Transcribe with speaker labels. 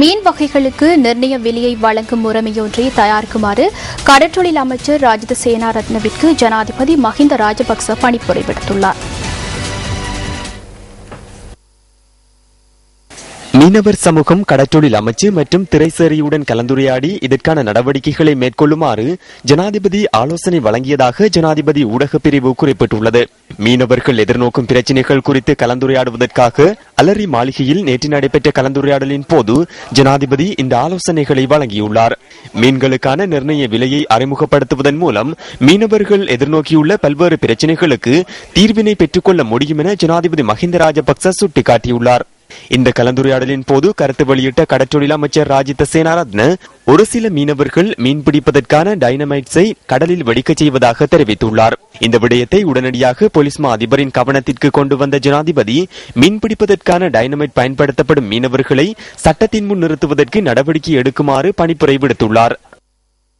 Speaker 1: மீன் வகைகளுக்கு நிர்ணய விலையை வழங்கும் முறைமையொன்றை தயாரிக்குமாறு கடற்றொழில் அமைச்சர் ராஜித சேனாரத்னவிற்கு ஜனாதிபதி மஹிந்த ராஜபக்ச பணிப்புரை விடுத்துள்ளார்.
Speaker 2: மீனவர் சமூகம் கடற்றொழில் அமைச்சு மற்றும் திரைசேரியுடன் கலந்துரையாடி இதற்கான நடவடிக்கைகளை மேற்கொள்ளுமாறு ஜனாதிபதி ஆலோசனை வழங்கியதாக ஜனாதிபதி ஊடகப் பிரிவு குறிப்பிட்டுள்ளது. மீனவர்கள் எதிர்நோக்கும் பிரச்சினைகள் குறித்து கலந்துரையாடுவதற்காக அலரி மாளிகையில் நேற்று நடைபெற்ற கலந்துரையாடலின் போது ஜனாதிபதி இந்த ஆலோசனைகளை வழங்கியுள்ளார். மீன்களுக்கான நிர்ணய விலையை அறிமுகப்படுத்துவதன் மூலம் மீனவர்கள் எதிர்நோக்கியுள்ள பல்வேறு பிரச்சினைகளுக்கு தீர்வினை பெற்றுக்கொள்ள முடியும் என ஜனாதிபதி மஹிந்த ராஜபக்ச சுட்டிக்காட்டியுள்ளார். இந்த கலந்துரையாடலின் போது கருத்து வெளியிட்ட கடற்றொழில் அமைச்சர் ராஜித சேனாரத்ன ஒரு சில மீனவர்கள் மீன்பிடிப்பதற்கான டைனமைட்ஸை கடலில் வெடிக்கச் செய்வதாக தெரிவித்துள்ளார். இந்த விடயத்தை உடனடியாக போலீஸ் மா அதிபரின் கவனத்திற்கு கொண்டு வந்த ஜனாதிபதி மீன்பிடிப்பதற்கான டைனமைட் பயன்படுத்தப்படும் மீனவர்களை சட்டத்தின் முன் நிறுத்துவதற்கு நடவடிக்கை எடுக்குமாறு பணிப்புரை விடுத்துள்ளார்.